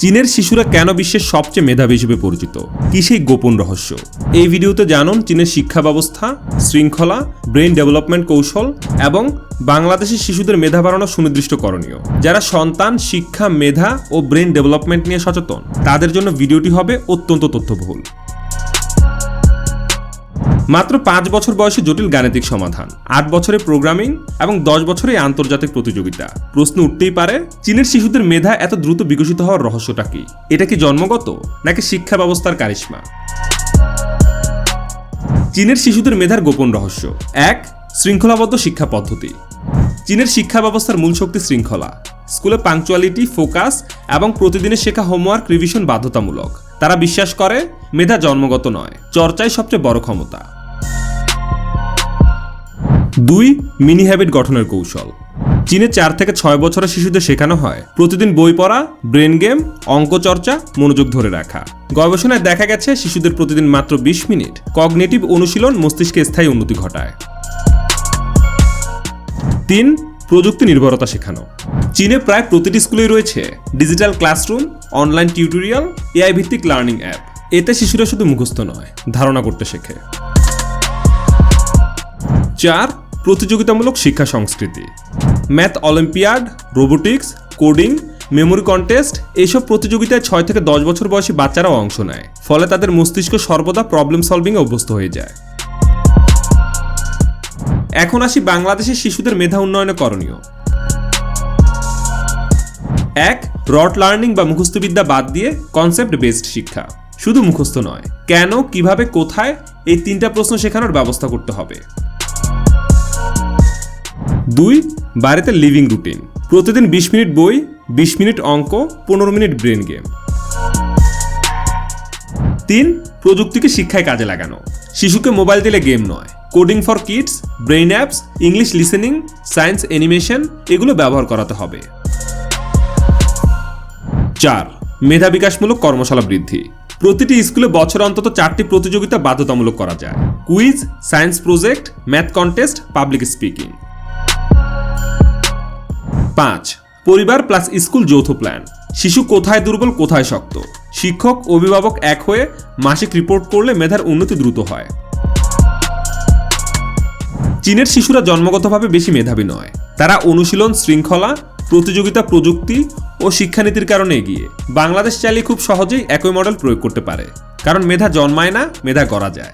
চীনের শিশুরা কেন বিশ্বের সবচেয়ে মেধাবী হিসেবে পরিচিত? কি সেই গোপন রহস্য? এই ভিডিওতে জানুন চীনের শিক্ষা ব্যবস্থা, শৃঙ্খলা ব্রেন ডেভেলপমেন্ট কৌশল এবং বাংলাদেশের শিশুদের মেধা বাড়ানো সুনির্দিষ্ট করণীয়। যারা সন্তান, শিক্ষা, মেধা ও ব্রেন ডেভেলপমেন্ট নিয়ে সচেতন, তাদের জন্য ভিডিওটি হবে অত্যন্ত তথ্যবহুল। মাত্র পাঁচ বছর বয়সে জটিল গাণিতিক সমাধান, আট বছরে প্রোগ্রামিং এবং দশ বছরে আন্তর্জাতিক প্রতিযোগিতা। প্রশ্ন উঠতেই পারে, চীনের শিশুদের মেধা এত দ্রুত বিকশিত হওয়ার রহস্যটা কি? এটা কি জন্মগত নাকি শিক্ষা ব্যবস্থার কারিশ্মা? চীনের শিশুদের মেধার গোপন রহস্য। এক, শৃঙ্খলাবদ্ধ শিক্ষা পদ্ধতি। চীনের শিক্ষা ব্যবস্থার মূল শক্তি শৃঙ্খলা। স্কুলে পাংচুয়ালিটি, ফোকাস এবং প্রতিদিনের শেখা হোমওয়ার্ক, রিভিশন বাধ্যতামূলক। তারা বিশ্বাস করে, মেধা জন্মগত নয়, চর্চাই সবচেয়ে বড় ক্ষমতা। দুই, মিনি হ্যাবিট গঠনের কৌশল। চীনে চার থেকে ছয় বছরের শিশুদের শেখানো হয়। প্রতিদিন বই পড়া, ব্রেন গেম অঙ্ক চর্চা মনোযোগ ধরে রাখা। গবেষণায় দেখা গেছে, শিশুদের প্রতিদিন মাত্র বিশ মিনিট কগনেটিভ অনুশীলন মস্তিষ্কে স্থায়ী উন্নতি ঘটায়। তিন, প্রযুক্তি নির্ভরতা শেখানো। চীনে প্রায় প্রতিটি স্কুলেই রয়েছে digital classroom, online tutorial AI ভিত্তিক লার্নিং অ্যাপ। এতে শিশুরা শুধু মুখস্থ নয়, ধারণা করতে শেখে। চার প্রতিযোগিতামূলক শিক্ষা সংস্কৃতি। Math, Olympiad, robotics, coding, memory contest এইসব প্রতিযোগিতায় ছয় থেকে দশ বছর বয়সী বাচ্চারাও অংশ নেয়। ফলে তাদের মস্তিষ্ক সর্বদা প্রবলেম সলভিংয়ে অভ্যস্ত হয়ে যায়। এখন আসি বাংলাদেশের শিশুদের মেধা উন্নয়নে করণীয়। এক রট লার্নিং বা মুখস্থবিদ্যা বাদ দিয়ে কনসেপ্ট বেসড শিক্ষা। শুধু মুখস্থ নয়, কেন, কীভাবে, কোথায় এই তিনটা প্রশ্ন শেখানোর ব্যবস্থা করতে হবে। দুই, বাড়িতে লিভিং রুটিন প্রতিদিন বিশ মিনিট বই, বিশ মিনিট অঙ্ক, পনেরো মিনিট ব্রেন গেম তিন, প্রযুক্তিকে শিক্ষায় কাজে লাগানো। শিশুকে মোবাইল দিলে গেম নয়। Coding for kids brain apps English listening science animation এগুলো ব্যবহার করাতে হবে। চার, মেধা বিকাশমূলক কর্মশালা বৃদ্ধি। প্রতিটি স্কুলে বছর অন্তত চারটি প্রতিযোগিতা বাধ্যতামূলক করা যায়। Quiz science project math contest public speaking পাঁচ, পরিবার প্লাস স্কুল যৌথ প্ল্যান শিশু কোথায় দুর্বল, কোথায় শক্ত? শিক্ষক, অভিভাবক এক হয়ে মাসিক রিপোর্ট করলে মেধার উন্নতি দ্রুত হয়। চীনের শিশুরা জন্মগতভাবে বেশি মেধাবী নয়। তারা অনুশীলন শৃঙ্খলা, প্রতিযোগিতা প্রযুক্তি ও শিক্ষানীতির কারণে এগিয়ে। বাংলাদেশ চাইলে খুব সহজেই একই মডেল প্রয়োগ করতে পারে। কারণ মেধা জন্মায় না, মেধা করা যায়।